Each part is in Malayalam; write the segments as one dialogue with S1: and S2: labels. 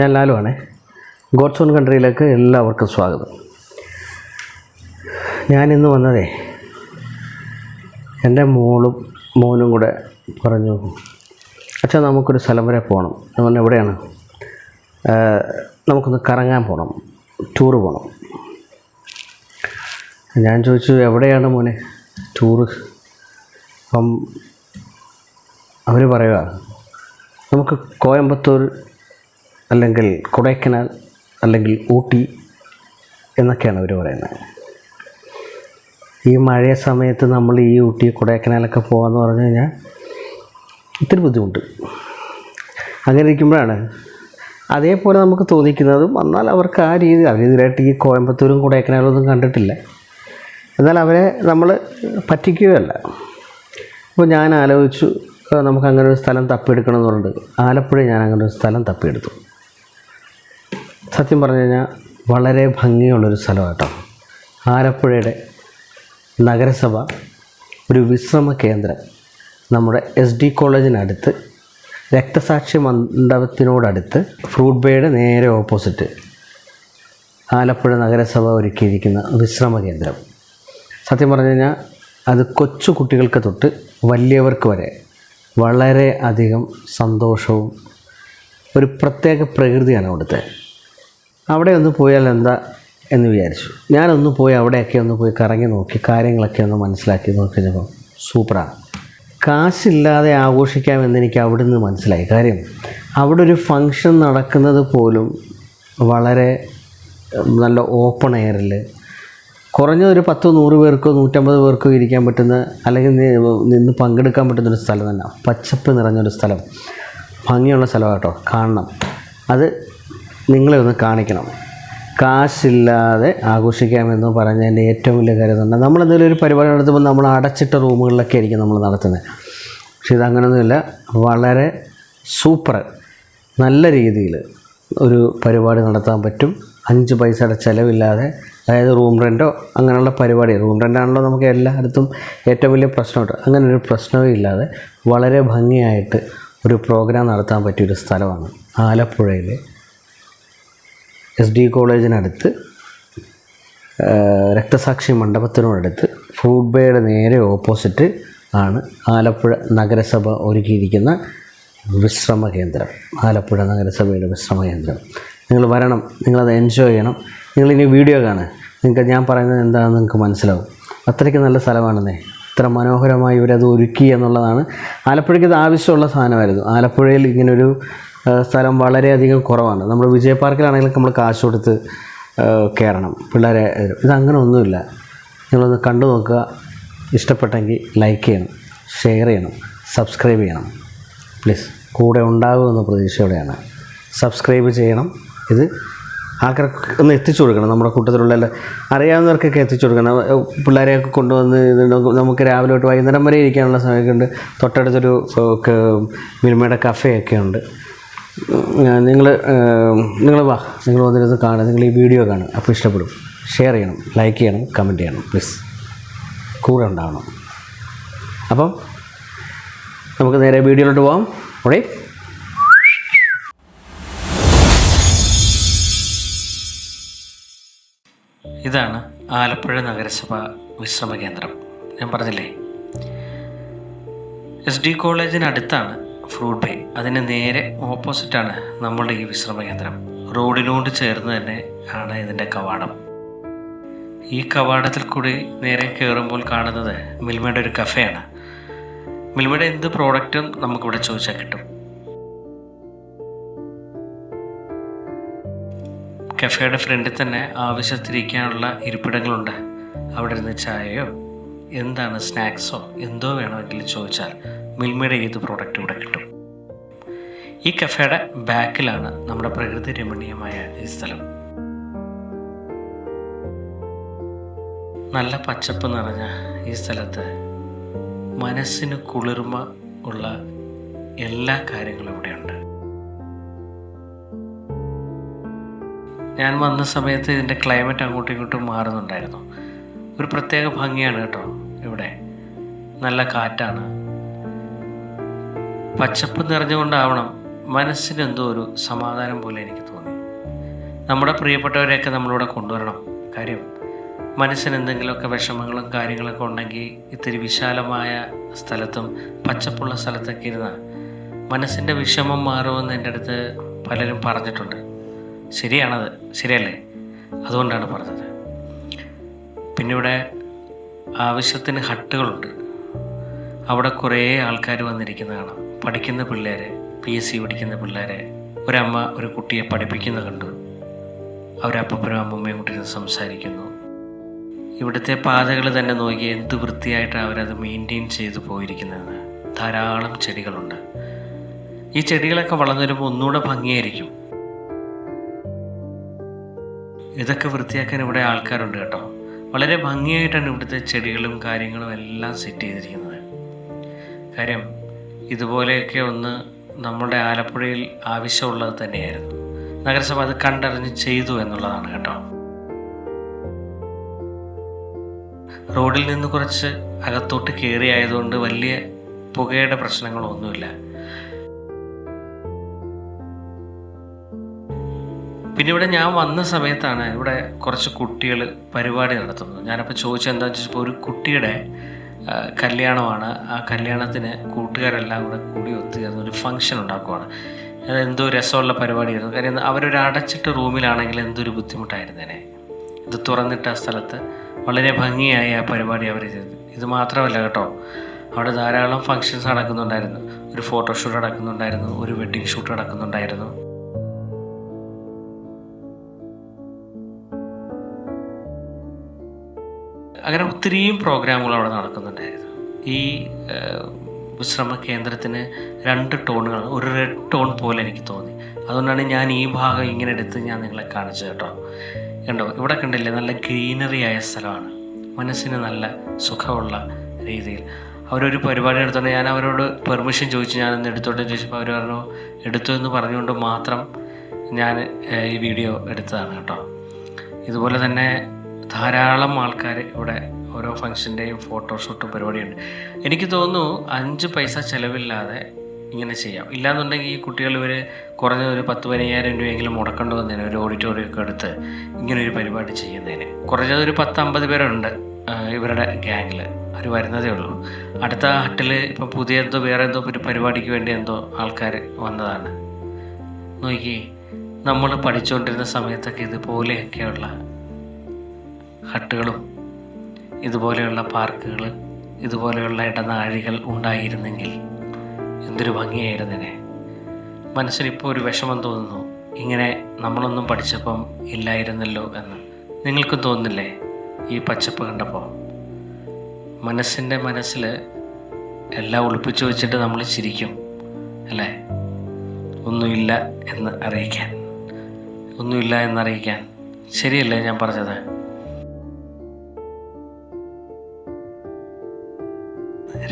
S1: ഞാൻ ലാലുവാണേ ഗോഡ്സോൺ കൺട്രിയിലേക്ക് എല്ലാവർക്കും സ്വാഗതം. ഞാനിന്ന് വന്നതേ എന്റെ മോളും മോനും കൂടെ പറഞ്ഞു അച്ഛാ നമുക്കൊരു സ്ഥലം വരെ പോകണം. എന്ന് പറഞ്ഞു എവിടെയാണ്? നമുക്കൊന്ന് കറങ്ങാൻ പോകണം ടൂറ് പോകണം. ഞാൻ ചോദിച്ചു എവിടെയാണ് മോനെ ടൂറ്? അപ്പം അവർ പറയുക നമുക്ക് കോയമ്പത്തൂർ അല്ലെങ്കിൽ കൊടൈക്കനാൽ അല്ലെങ്കിൽ ഊട്ടി എന്നൊക്കെയാണ് അവർ പറയുന്നത്. ഈ മഴയ സമയത്ത് നമ്മൾ ഈ ഊട്ടി കൊടൈക്കനാലൊക്കെ പോകാമെന്ന് പറഞ്ഞു കഴിഞ്ഞാൽ ഇത്തിരി ബുദ്ധിമുട്ട്. അങ്ങനെ ഇരിക്കുമ്പോഴാണ് അതേപോലെ നമുക്ക് തോന്നിക്കുന്നതും വന്നാൽ അവർക്ക് ആ രീതി അവർ ഇതിലായിട്ട് ഈ കോയമ്പത്തൂരും കൊടൈക്കനാലും ഒന്നും കണ്ടിട്ടില്ല. എന്നാൽ അവരെ നമ്മൾ പറ്റിക്കുകയല്ല. അപ്പോൾ ഞാൻ ആലോചിച്ചു നമുക്ക് അങ്ങനെ ഒരു സ്ഥലം തപ്പിയെടുക്കണം എന്ന് പറഞ്ഞിട്ട് ആലപ്പുഴ ഞാൻ അങ്ങനെ ഒരു സ്ഥലം തപ്പിയെടുത്തു. സത്യം പറഞ്ഞു കഴിഞ്ഞാൽ വളരെ ഭംഗിയുള്ളൊരു സ്ഥലമാണ് കേട്ടോ ആലപ്പുഴയുടെ നഗരസഭ ഒരു വിശ്രമ കേന്ദ്രം നമ്മുടെ എസ് ഡി കോളേജിനടുത്ത് രക്തസാക്ഷി മണ്ഡപത്തിനോടടുത്ത് ഫ്രൂട്ട് ബേയുടെ നേരെ ഓപ്പോസിറ്റ് ആലപ്പുഴ നഗരസഭ ഒരുക്കിയിരിക്കുന്ന വിശ്രമ കേന്ദ്രം. സത്യം പറഞ്ഞു കഴിഞ്ഞാൽ അത് കൊച്ചു കുട്ടികൾക്ക് തൊട്ട് വലിയവർക്ക് വരെ വളരെ അധികം സന്തോഷവും ഒരു പ്രത്യേക പ്രകൃതിയാണ് അവിടുത്തെ. അവിടെ ഒന്ന് പോയാൽ എന്താ എന്ന് വിചാരിച്ചു. ഞാനൊന്ന് പോയി അവിടെയൊക്കെ ഒന്ന് പോയി കറങ്ങി നോക്കി കാര്യങ്ങളൊക്കെ ഒന്ന് മനസ്സിലാക്കി നോക്കി കഴിഞ്ഞപ്പോൾ സൂപ്പറാണ് കാശില്ലാതെ ആഘോഷിക്കാമെന്ന് എനിക്ക് അവിടെ നിന്ന് മനസ്സിലായി. കാര്യം അവിടെ ഒരു ഫങ്ഷൻ നടക്കുന്നത് പോലും വളരെ നല്ല ഓപ്പൺ എയറിൽ കുറഞ്ഞ ഒരു പത്തോ നൂറ് പേർക്കോ നൂറ്റമ്പത് പേർക്കോ ഇരിക്കാൻ പറ്റുന്ന അല്ലെങ്കിൽ നിന്ന് പങ്കെടുക്കാൻ പറ്റുന്ന ഒരു സ്ഥലം തന്നെ. പച്ചപ്പ് നിറഞ്ഞൊരു സ്ഥലം. ഭംഗിയുള്ള സ്ഥലമാണ് കേട്ടോ. കാണണം. അത് നിങ്ങളെ ഒന്ന് കാണിക്കണം. കാശില്ലാതെ ആഘോഷിക്കാമെന്ന് പറഞ്ഞതിന്റെ ഏറ്റവും വലിയ കാര്യം എന്തെങ്കിലും ഒരു പരിപാടി നടത്തുമ്പോൾ നമ്മൾ അടച്ചിട്ട റൂമുകളിലൊക്കെ ആയിരിക്കും നമ്മൾ നടത്തുന്നത്. പക്ഷേ ഇതങ്ങനൊന്നുമില്ല വളരെ സൂപ്പർ നല്ല രീതിയിൽ ഒരു പരിപാടി നടത്താൻ പറ്റും. അഞ്ച് പൈസയുടെ ചിലവില്ലാതെ അതായത് റൂം റെന്റോ അങ്ങനെയുള്ള പരിപാടി. റൂം റെന്റാണല്ലോ നമുക്ക് എല്ലായിടത്തും ഏറ്റവും വലിയ പ്രശ്നമുണ്ട്. അങ്ങനെ ഒരു പ്രശ്നമേ ഇല്ലാതെ വളരെ ഭംഗിയായിട്ട് ഒരു പ്രോഗ്രാം നടത്താൻ പറ്റിയൊരു സ്ഥലമാണ് ആലപ്പുഴയിലെ എസ് ഡി കോളേജിനടുത്ത് രക്തസാക്ഷി മണ്ഡപത്തിനോടടുത്ത് ഫുഡ് ബേയുടെ നേരെ ഓപ്പോസിറ്റ് ആണ് ആലപ്പുഴ നഗരസഭ ഒരുക്കിയിരിക്കുന്ന വിശ്രമ കേന്ദ്രം. ആലപ്പുഴ നഗരസഭയുടെ വിശ്രമ കേന്ദ്രം. നിങ്ങൾ വരണം നിങ്ങളത് എൻജോയ് ചെയ്യണം. നിങ്ങളിനി വീഡിയോ കാണുക. നിങ്ങൾക്ക് ഞാൻ പറയുന്നത് എന്താണെന്ന് നിങ്ങൾക്ക് മനസ്സിലാവും. അത്രയ്ക്ക് നല്ല സ്ഥലമാണെന്നേ. ഇത്ര മനോഹരമായി ഇവരത് ഒരുക്കി എന്നുള്ളതാണ്. ആലപ്പുഴയ്ക്ക് ഇത് ആവശ്യമുള്ള സാധനമായിരുന്നു. ആലപ്പുഴയിൽ ഇങ്ങനൊരു സ്ഥലം വളരെയധികം കുറവാണ്. നമ്മൾ വിജയ പാർക്കിലാണെങ്കിലും നമ്മൾ കാശ് കൊടുത്ത് കയറണം. പിള്ളേരെ ഇതങ്ങനെ ഒന്നുമില്ല. നിങ്ങളൊന്ന് കണ്ടു നോക്കുക. ഇഷ്ടപ്പെട്ടെങ്കിൽ ലൈക്ക് ചെയ്യണം ഷെയർ ചെയ്യണം സബ്സ്ക്രൈബ് ചെയ്യണം. പ്ലീസ് കൂടെ ഉണ്ടാകുമെന്ന പ്രതീക്ഷയോടെയാണ്. സബ്സ്ക്രൈബ് ചെയ്യണം. ഇത് ആൾക്കാർക്ക് ഒന്ന് എത്തിച്ചു കൊടുക്കണം. നമ്മുടെ കൂട്ടത്തിലുള്ള എല്ലാ അറിയാവുന്നവർക്കൊക്കെ എത്തിച്ചു കൊടുക്കണം. പിള്ളേരെയൊക്കെ കൊണ്ടുവന്ന് നമുക്ക് രാവിലെ തൊട്ട് വൈകുന്നേരം വരെ ഇരിക്കാനുള്ള സമയമൊക്കെ ഉണ്ട്. തൊട്ടടുത്തൊരു മിൽമയുടെ കഫേയൊക്കെ ഉണ്ട്. നിങ്ങൾ നിങ്ങൾ വാ. നിങ്ങൾ വന്നിരുന്ന് കാണുക. നിങ്ങൾ ഈ വീഡിയോ കാണുക. അപ്പോൾ ഇഷ്ടപ്പെടും. ഷെയർ ചെയ്യണം. ലൈക്ക് ചെയ്യണം. കമന്റ് ചെയ്യണം. പ്ലീസ് കൂടെ ഉണ്ടാവണം. അപ്പം നമുക്ക് നേരെ വീഡിയോയിലോട്ട് പോകാം ഓടെ ഇതാണ് ആലപ്പുഴ നഗരസഭ വിശ്രമ കേന്ദ്രം. ഞാൻ പറഞ്ഞില്ലേ? എസ് ഡി കോളേജിനടുത്താണ് ഫ്രൂട്ട് ബേ അതിന് നേരെ ഓപ്പോസിറ്റാണ് നമ്മളുടെ ഈ വിശ്രമ കേന്ദ്രം റോഡിനോട് ചേർന്ന് തന്നെ ആണ് ഇതിന്റെ കവാടം. ഈ കവാടത്തിൽ കൂടി നേരെ കയറുമ്പോൾ കാണുന്നത് മിൽമയുടെ ഒരു കഫേയാണ്. മിൽമയുടെ എന്ത് പ്രോഡക്റ്റും നമുക്കിവിടെ ചോദിച്ചാൽ കിട്ടും. കഫേയുടെ ഫ്രണ്ടിൽ തന്നെ ആവശ്യത്തിരിക്കാനുള്ള ഇരിപ്പിടങ്ങളുണ്ട്. അവിടെ ഇരുന്ന് ചായയോ എന്താണ് സ്നാക്സോ? എന്തോ വേണമെങ്കിൽ ചോദിച്ചാൽ മിൽമയുടെ ഏത് പ്രോഡക്റ്റ് ഇവിടെ കിട്ടും? ഈ കഫേയുടെ ബാക്കിലാണ് നമ്മുടെ പ്രകൃതി രമണീയമായ ഈ സ്ഥലം. നല്ല പച്ചപ്പ് നിറഞ്ഞ ഈ സ്ഥലത്ത് മനസ്സിന് കുളിർമ ഉള്ള എല്ലാ കാര്യങ്ങളും ഇവിടെയുണ്ട്. ഞാൻ വന്ന സമയത്ത് ഇതിന്റെ ക്ലൈമറ്റ് അങ്ങോട്ടും ഇങ്ങോട്ടും മാറുന്നുണ്ടായിരുന്നു. ഒരു പ്രത്യേക ഭംഗിയാണ് കേട്ടോ. നല്ല കാറ്റാണ്. പച്ചപ്പ് നിറഞ്ഞുകൊണ്ടാവണം മനസ്സിന് എന്തോ ഒരു സമാധാനം പോലെ എനിക്ക് തോന്നി. നമ്മുടെ പ്രിയപ്പെട്ടവരെയൊക്കെ നമ്മളിവിടെ കൊണ്ടുവരണം. കാര്യം മനസ്സിന് എന്തെങ്കിലുമൊക്കെ വിഷമങ്ങളും കാര്യങ്ങളൊക്കെ ഉണ്ടെങ്കിൽ ഇത്തിരി വിശാലമായ സ്ഥലത്തും പച്ചപ്പുള്ള സ്ഥലത്തൊക്കെ ഇരുന്ന മനസ്സിന്റെ വിഷമം മാറുമെന്ന് എന്റെ അടുത്ത് പലരും പറഞ്ഞിട്ടുണ്ട്. ശരിയാണത്. ശരിയല്ലേ? അതുകൊണ്ടാണ് പറഞ്ഞത്. പിന്നെ ഇവിടെ ആവശ്യത്തിന് ഹട്ടുകളുണ്ട്. അവിടെ കുറേ ആൾക്കാർ വന്നിരിക്കുന്ന കാണാം. പഠിക്കുന്ന പിള്ളേരെ പി എസ് സി പഠിക്കുന്ന പിള്ളേരെ ഒരമ്മ ഒരു കുട്ടിയെ പഠിപ്പിക്കുന്ന കണ്ടു. അവരപ്പനും അമ്മമ്മയും കൂട്ടി ഇരുന്ന് സംസാരിക്കുന്നു. ഇവിടുത്തെ പാതകൾ തന്നെ നോക്കി എന്ത് വൃത്തിയായിട്ടാണ് അവരത് മെയിന്റെയിൻ ചെയ്ത് പോയിരിക്കുന്നത് ധാരാളം ചെടികളുണ്ട്. ഈ ചെടികളൊക്കെ വളർന്നു വരുമ്പോൾ ഒന്നുകൂടെ ഭംഗിയായിരിക്കും. ഇതൊക്കെ വൃത്തിയാക്കാൻ ഇവിടെ ആൾക്കാരുണ്ട് കേട്ടോ. വളരെ ഭംഗിയായിട്ടാണ് ഇവിടുത്തെ ചെടികളും കാര്യങ്ങളും എല്ലാം സെറ്റ് ചെയ്തിരിക്കുന്നത്. കാര്യം ഇതുപോലെയൊക്കെ ഒന്ന് നമ്മുടെ ആലപ്പുഴയിൽ ആവശ്യമുള്ളത് തന്നെയായിരുന്നു. നഗരസഭ അത് കണ്ടറിഞ്ഞ് ചെയ്തു എന്നുള്ളതാണ് കേട്ടോ. റോഡിൽ നിന്ന് കുറച്ച് അകത്തോട്ട് കയറി ആയതുകൊണ്ട് വലിയ പുകയുടെ പ്രശ്നങ്ങളൊന്നുമില്ല. പിന്നെ ഇവിടെ ഞാൻ വന്ന സമയത്താണ് ഇവിടെ കുറച്ച് കുട്ടികൾ പരിപാടി നടത്തുന്നത്. ഞാനപ്പോൾ ചോദിച്ചെന്താ വെച്ചപ്പോൾ ഒരു കുട്ടിയുടെ കല്യാണമാണ്. ആ കല്യാണത്തിന് കൂട്ടുകാരെല്ലാം കൂടെ കൂടി ഒത്തുചേർന്ന് ഒരു ഫംഗ്ഷൻ ഉണ്ടാക്കുവാണ്. അത് എന്തോ രസമുള്ള പരിപാടിയായിരുന്നു. കാര്യം അവരൊരു അടച്ചിട്ട റൂമിലാണെങ്കിൽ എന്തൊരു ബുദ്ധിമുട്ടായിരുന്നേനെ. ഇത് തുറന്നിട്ട സ്ഥലത്ത് വളരെ ഭംഗിയായി ആ പരിപാടി അവർ ചെയ്തു. ഇത് മാത്രമല്ല കേട്ടോ അവിടെ ധാരാളം ഫങ്ഷൻസ് നടക്കുന്നുണ്ടായിരുന്നു. ഒരു ഫോട്ടോഷൂട്ട് നടക്കുന്നുണ്ടായിരുന്നു ഒരു വെഡ്ഡിങ് ഷൂട്ട് നടക്കുന്നുണ്ടായിരുന്നു. അങ്ങനെ ഒത്തിരിയും പ്രോഗ്രാമുകൾ അവിടെ നടക്കുന്നുണ്ടായിരുന്നു. ഈ വിശ്രമ കേന്ദ്രത്തിന് രണ്ട് ടോണുകൾ ഒരു റെഡ് ടോൺ പോലെ എനിക്ക് തോന്നി. അതുകൊണ്ടാണ് ഞാൻ ഈ ഭാഗം ഇങ്ങനെ എടുത്ത് ഞാൻ നിങ്ങളെ കാണിച്ചത് കേട്ടോ. കണ്ടോ? ഇവിടെ കണ്ടില്ലേ? നല്ല ഗ്രീനറി ആയ സ്ഥലമാണ്. മനസ്സിന് നല്ല സുഖമുള്ള രീതിയിൽ. അവരൊരു പരിപാടി എടുത്തോണ്ട് ഞാൻ അവരോട് പെർമിഷൻ ചോദിച്ചു. ഒന്ന് എടുത്തോട്ടെ ചോദിച്ചപ്പോൾ അവർ പറഞ്ഞു എടുത്തു എന്ന് പറഞ്ഞുകൊണ്ട് മാത്രം ഞാൻ ഈ വീഡിയോ എടുത്തതാണ് കേട്ടോ. ഇതുപോലെ തന്നെ ധാരാളം ആൾക്കാർ ഇവിടെ ഓരോ ഫംഗ്ഷന്റെയും ഫോട്ടോഷൂട്ടും പരിപാടിയുണ്ട്. എനിക്ക് തോന്നുന്നു അഞ്ച് പൈസ ചിലവില്ലാതെ ഇങ്ങനെ ചെയ്യാം. ഇല്ലാന്നുണ്ടെങ്കിൽ ഈ കുട്ടികൾ ഇവർ കുറഞ്ഞ ഒരു പത്ത് പതിനയ്യായിരം രൂപയെങ്കിലും മുടക്കേണ്ടി വന്നതിന് ഒരു ഓഡിറ്റോറിയം ഒക്കെ എടുത്ത് ഇങ്ങനൊരു പരിപാടി ചെയ്യുന്നതിന്. കുറഞ്ഞത് ഒരു പത്ത് അമ്പത് പേരുണ്ട് ഇവരുടെ ഗ്യാങ്ങിൽ അവർ വരുന്നതേ ഉള്ളൂ. അടുത്ത ഹട്ടിൽ ഇപ്പം പുതിയ എന്തോ വേറെ എന്തോ ഒരു പരിപാടിക്ക് വേണ്ടി എന്തോ ആൾക്കാർ വന്നതാണ്. നോക്കി നമ്മൾ പഠിച്ചുകൊണ്ടിരുന്ന സമയത്തൊക്കെ ഇതുപോലെയൊക്കെയുള്ള ഹട്ടുകളും ഇതുപോലെയുള്ള പാർക്കുകൾ ഇതുപോലെയുള്ള ഇടനാഴികൾ ഉണ്ടായിരുന്നെങ്കിൽ എന്തൊരു ഭംഗിയായിരുന്നേനെ മനസ്സിനിപ്പോൾ ഒരു വിഷമം തോന്നുന്നു. ഇങ്ങനെ നമ്മളൊന്നും പഠിച്ചപ്പം ഇല്ലായിരുന്നല്ലോ എന്ന്. നിങ്ങൾക്കും തോന്നില്ലേ ഈ പച്ചപ്പ് കണ്ടപ്പോൾ മനസ്സിന്റെ മനസ്സിൽ എല്ലാം ഒളിപ്പിച്ചു വെച്ചിട്ട് നമ്മൾ ചിരിക്കും അല്ലേ? ഒന്നുമില്ല എന്ന് അറിയിക്കാൻ ഒന്നുമില്ല എന്നറിയിക്കാൻ. ശരിയല്ലേ ഞാൻ പറഞ്ഞത്?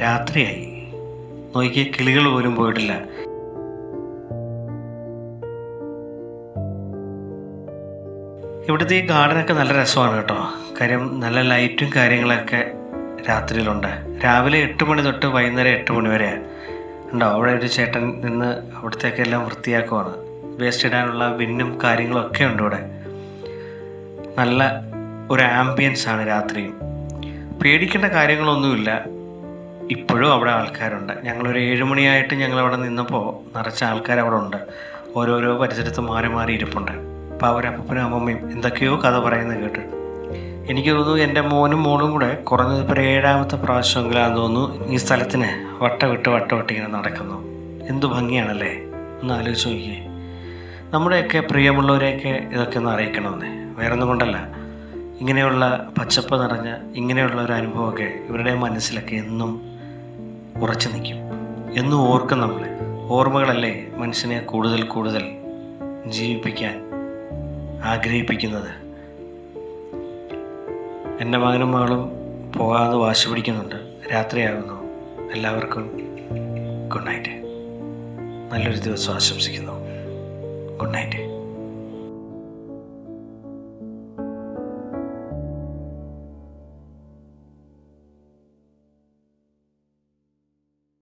S1: രാത്രിയായി. നോക്കിയ കിളികൾ പോലും പോയിട്ടില്ല. ഇവിടുത്തെ ഈ ഗാർഡനൊക്കെ നല്ല രസമാണ് കേട്ടോ. കാര്യം നല്ല ലൈറ്റും കാര്യങ്ങളൊക്കെ രാത്രിയിലുണ്ട്. രാവിലെ എട്ട് മണി തൊട്ട് വൈകുന്നേരം എട്ട് മണി വരെയാണ് ഉണ്ടോ അവിടെ ഒരു ചേട്ടൻ നിന്ന് അവിടത്തേക്ക് എല്ലാം വൃത്തിയാക്കുവാണ്. വേസ്റ്റ് ഇടാനുള്ള ബിന്നും കാര്യങ്ങളൊക്കെ ഉണ്ട് ഇവിടെ. നല്ല ഒരു ആംബിയൻസ് ആണ് രാത്രിയും. പേടിക്കേണ്ട കാര്യങ്ങളൊന്നുമില്ല. ഇപ്പോഴും അവിടെ ആൾക്കാരുണ്ട്. ഞങ്ങളൊരു ഏഴുമണിയായിട്ട് ഞങ്ങൾ അവിടെ നിന്നപ്പോൾ നിറച്ച ആൾക്കാർ അവിടെ ഉണ്ട് ഓരോരോ പരിസരത്ത് മാറി മാറി ഇരിപ്പുണ്ട്. അപ്പോൾ അവരപ്പനും അമ്മമ്മയും എന്തൊക്കെയോ കഥ പറയുന്നത് കേട്ട്. എനിക്ക് തോന്നുന്നു എന്റെ മോനും മോളും കൂടെ കുറഞ്ഞത് ഇപ്പോൾ ഏഴാമത്തെ പ്രാവശ്യമെങ്കിലാന്ന് തോന്നുന്നു ഈ സ്ഥലത്തിന് വട്ട വിട്ട് വട്ട വിട്ട് ഇങ്ങനെ നടക്കുന്നു. എന്തു ഭംഗിയാണല്ലേ? ഒന്ന് ആലോചിച്ച് നോക്കിയേ. നമ്മുടെയൊക്കെ പ്രിയമുള്ളവരെയൊക്കെ ഇതൊക്കെ ഒന്ന് അറിയിക്കണമെന്നേ. വേറെ ഒന്നും കൊണ്ടല്ല. ഇങ്ങനെയുള്ള പച്ചപ്പ് നിറഞ്ഞ ഇങ്ങനെയുള്ള ഒരു അനുഭവമൊക്കെ ഇവരുടെ മനസ്സിലൊക്കെ എന്നും ഉറച്ചു നിൽക്കും. എന്നും ഓർക്കും നമ്മൾ ഓർമ്മകളല്ലേ മനുഷ്യനെ കൂടുതൽ കൂടുതൽ ജീവിപ്പിക്കാൻ ആഗ്രഹിപ്പിക്കുന്നത്? എന്റെ മകനും മകളും പോകാതെ വാശി പിടിക്കുന്നുണ്ട്. രാത്രിയാകുന്നു. എല്ലാവർക്കും ഗുഡ് നൈറ്റ്. നല്ലൊരു ദിവസം ആശംസിക്കുന്നു. Good night.